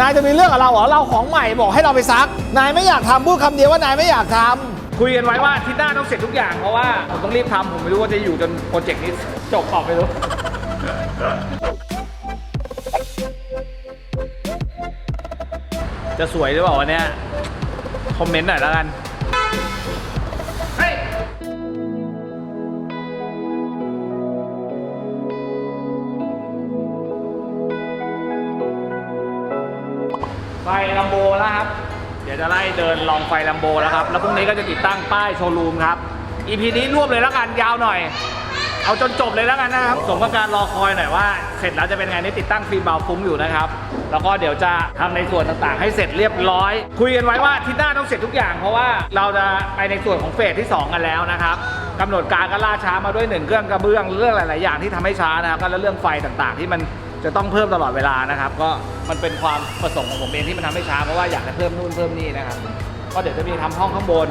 นายจะมีเรื่องกับเราเหรอเราของใหม่บอกให้เราไปซัก นายไม่อยากทำพูดคำเดียวว่านายไม่อยากทำคุยกันไว้ว่าอาทิตย์หน้าต้องเสร็จทุกอย่างเพราะว่าผมต้องรีบทำผมไม่รู้ว่าจะอยู่จนโปรเจกต์นี้จบเปล่าไม่รู้ จะสวยหรือเปล่าวันเนี้ยคอมเมนต์หน่อยแล้วกัน ฟลัมโบแล้วครับ เดี๋ยวจะไล่เดินลองไฟลัมโบแล้วครับ แล้วพรุ่งนี้ก็จะติดตั้งป้ายโชว์รูมครับ EP นี้รวบเลยแล้วกันยาวหน่อย เอาจนจบเลยแล้วกันนะครับ สมกับการรอคอยหน่อยว่า เสร็จแล้วจะเป็นไงนี่ติดตั้งฟิล์มเบาฟุ้งอยู่นะครับ แล้วก็เดี๋ยวจะทำในส่วนต่างๆ ให้เสร็จเรียบร้อย คุยกันไว้ว่าอาที่หน้าต้องเสร็จทุกอย่าง เพราะว่าเราจะไปในส่วนของเฟสที่2กันแล้วนะครับกำหนดการก็ล่าช้ามาด้วยหนึ่งเครื่องกระเบื้องเรื่องหลายๆอย่างที่ทำให้ช้านะครับก็แล้วเรื่องไฟต่างๆ ที่มัน จะต้องเพิ่มตลอดเวลานะครับ ก็มันเป็นความประสงค์ของผมเองที่มันทำให้ช้าเพราะว่าอยากจะเพิ่มนู่นเพิ่มนี่นะครับ ก็เดี๋ยวจะมีทำห้องข้างบน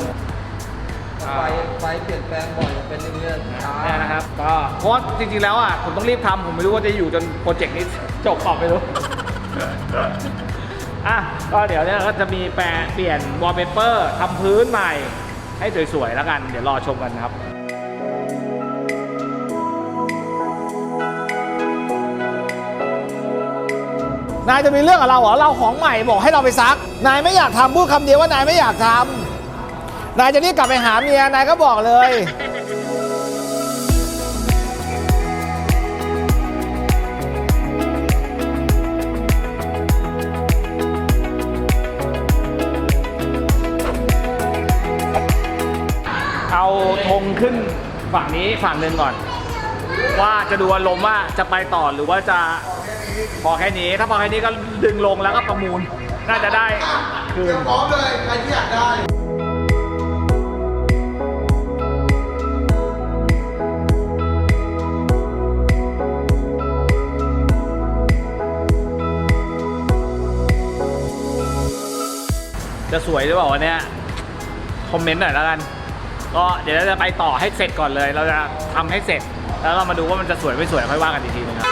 ไฟไฟเปลี่ยนแปลงบ่อยเป็นเรื่อยๆช้าเนี่ยนะครับก็เพราะว่าจริงๆแล้วอะผมต้องรีบทำผมไม่รู้ว่าจะอยู่จนโปรเจกต์นี้จบเปล่าไม่รู้ อะก็เดี๋ยวเนี่ยก็จะมีแปะเปลี่ยนวอลเปเปอร์ทำพื้นใหม่ให้สวยๆแล้วกัน เดี๋ยวรอชมกันครับ นายจะมีเรื่องกับเราเหรอเราของใหม่บอกให้เราไปซัก นายไม่อยากทำพูดคำเดียวว่านายไม่อยากทำนายจะรีบกลับไปหาเมียนายก็บอกเลยเอาธงขึ้นฝั่งนี้ฝั่งหนึ่งก่อน ว่าจะดูอารมณ์ว่าจะไปต่อหรือว่าจะ พอแค่นี้ถ้าพอแค่นี้ก็ดึงลงแล้วก็ประมูล น่าจะได้คืนพร้อมเลยใครที่อยากได้จะสวยหรือเปล่าวันเนี้ยคอมเมนต์หน่อยแล้วกัน ก็เดี๋ยวเราจะไปต่อให้เสร็จก่อนเลย เราจะทำให้เสร็จ แล้วเรามาดูว่ามันจะสวยไม่สวยค่อยว่ากันอีกทีนึงครับ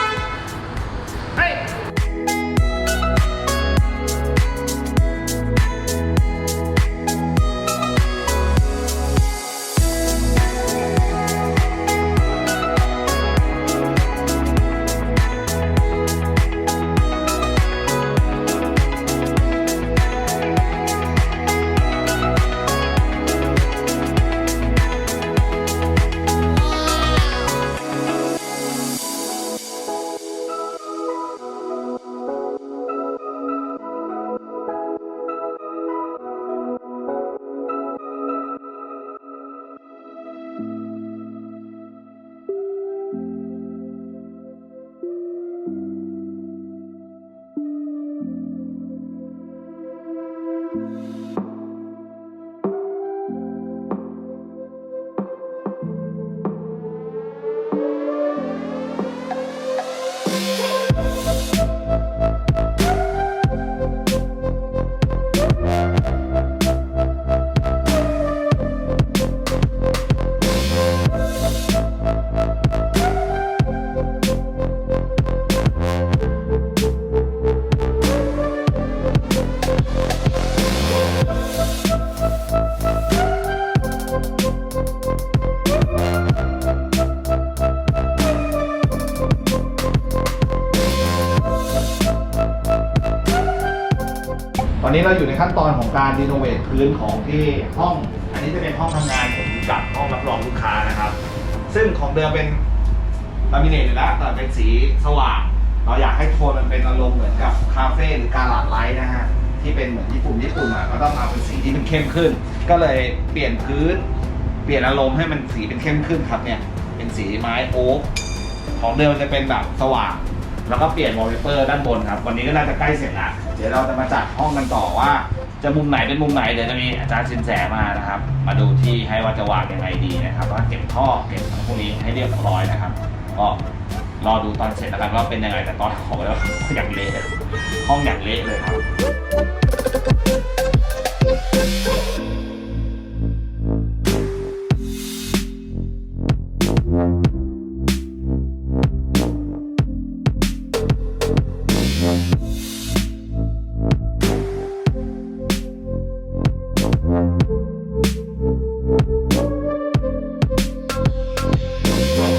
นนี้เราอยู่ในขั้นตอนของการรีโนเวทพื้นของที่ห้อง อันนี้จะเป็นห้องทำงานผมกับห้องรับรองลูกค้านะครับ ซึ่งของเดิมเป็นลามิเนตอยู่แล้วแต่เป็นสีสว่าง เราอยากให้โทนมันเป็นอารมณ์เหมือนกับคาเฟ่หรือการลาดไลท์นะฮะที่เป็นเหมือนญี่ปุ่นญี่ปุ่นอะก็ต้องเอาเป็นสีที่มันเข้มขึ้น ก็เลยเปลี่ยนพื้น เปลี่ยนอารมณ์ให้มันสีเป็นเข้มขึ้นครับเนี่ยเป็นสีไม้โอ๊กของเดิมมันจะเป็นแบบสว่าง แล้วก็เปลี่ยนวอลเปเปอร์ด้านบนครับ วันนี้ก็น่าจะใกล้เสร็จแล้วเดี๋ยวเราจะมาจัดห้องกันต่อว่า จะมุมไหนเป็นมุมไหนเดี๋ยวจะมีอาจารย์สินแสมานะครับ มาดูที่ให้ว่าจะวางยังไงดีนะครับว่าเก็บท่อเก็บทั้งพวกนี้ให้เรียบร้อยนะครับ ก็รอดูตอนเสร็จแล้วกันว่าเป็นยังไงแต่ตอนของแล้วอย่างเละห้องอย่างเละเลยครับ